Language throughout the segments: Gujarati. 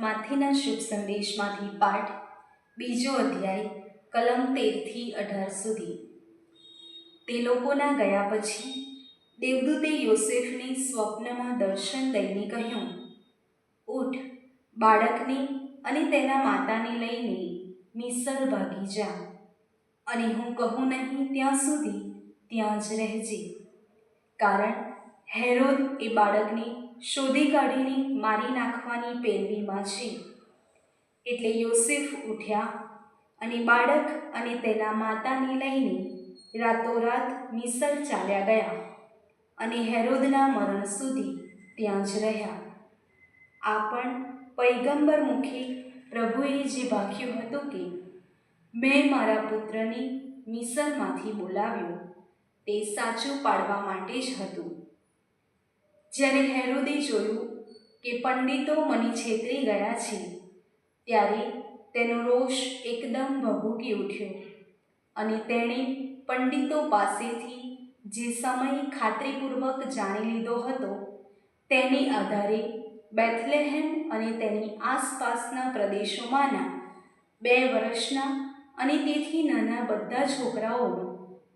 માથેના શુભ સંદેશમાંથી પાઠ, બીજો અધ્યાય, કલમ તેરથી અઢાર સુધી. તે લોકોના ગયા પછી, દેવદૂતે યોસેફને સ્વપ્નમાં દર્શન દઈને કહ્યું, ઉઠ, બાળકને અને તેના માતાને લઈને મિસર ભાગી જા. અને હું કહું નહીં ત્યાં સુધી ત્યાં જ રહેજે. કારણ, હેરોદ એ બાળકને શોધી કાઢીને મારી નાખવાની પેરવીમાં છે. એટલે યોસેફ ઉઠ્યા અને બાળક અને તેના માતાને લઈને રાતોરાત મિસર ચાલ્યા ગયા અને હેરોદના મરણ સુધી ત્યાં જ રહ્યા. આ પણ પૈગંબર મુખે પ્રભુએ જે ભાખ્યું હતું કે, મેં મારા પુત્રને મિસરમાંથી બોલાવ્યો, તે સાચું પાડવા માટે જ હતું. જ્યારે હેરોદે જોયું કે પંડિતો મને છેતરી ગયા છે, ત્યારે તેનો રોષ એકદમ ભભૂકી ઉઠ્યો અને તેણે પંડિતો પાસેથી જે સમય ખાતરીપૂર્વક જાણી લીધો હતો, તેને આધારે બેથલેહેમ અને તેની આસપાસના પ્રદેશોમાંના બે વર્ષના અને તેથી નાના બધા છોકરાઓનો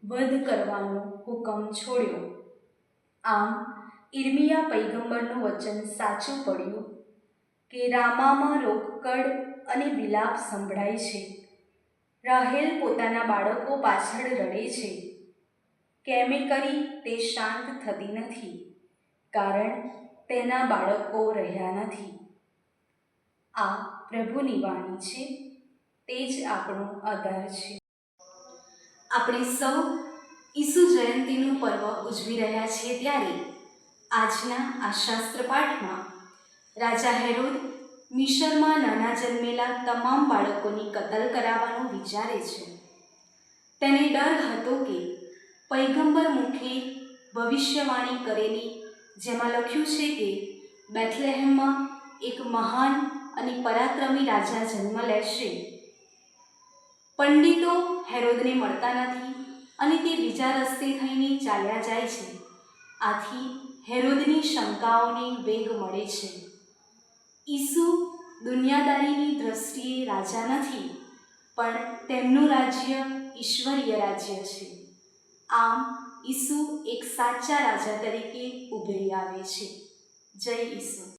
વધ કરવાનો હુકમ છોડ્યો. આમ ઇર્મિયા પૈગંબરનું વચન સાચું પડ્યું કે રામામાં રોકકડ અને વિલાપ સંભળાય છે. રાહેલ પોતાના બાળકો પાછળ રડે છે. કેમે કરી તે શાંત થતી નથી, કારણ તેના બાળકો રહ્યા નથી. આ પ્રભુની વાણી છે, તે જ આપણો આધાર છે. આપણે સૌ ઈસુ જયંતીનું પર્વ ઉજવી રહ્યા છીએ ત્યારે આજના આ શાસ્ત્ર પાઠમાં રાજા હેરોદ મિશરમાં નાના જન્મેલા તમામ બાળકોની કતલ કરાવવાનો વિચારે છે. તેને ડર હતો કે પૈગંબર મુખે ભવિષ્યવાણી કરેલી, જેમાં લખ્યું છે કે બેથલેહેમમાં એક મહાન અને પરાક્રમી રાજા જન્મ લેશે. પંડિતો હેરોદને મળતા નથી અને તે બીજા રસ્તે થઈને ચાલ્યા જાય છે. આથી હેરોદની શંકાઓને વેગ મળે છે. ઈસુ દુનિયાદારીની દ્રષ્ટિએ રાજા નથી, પણ તેમનું રાજ્ય ઈશ્વરીય રાજ્ય છે. આમ, ઈસુ એક સાચા રાજા તરીકે ઉભરી આવે છે. જય ઈસુ.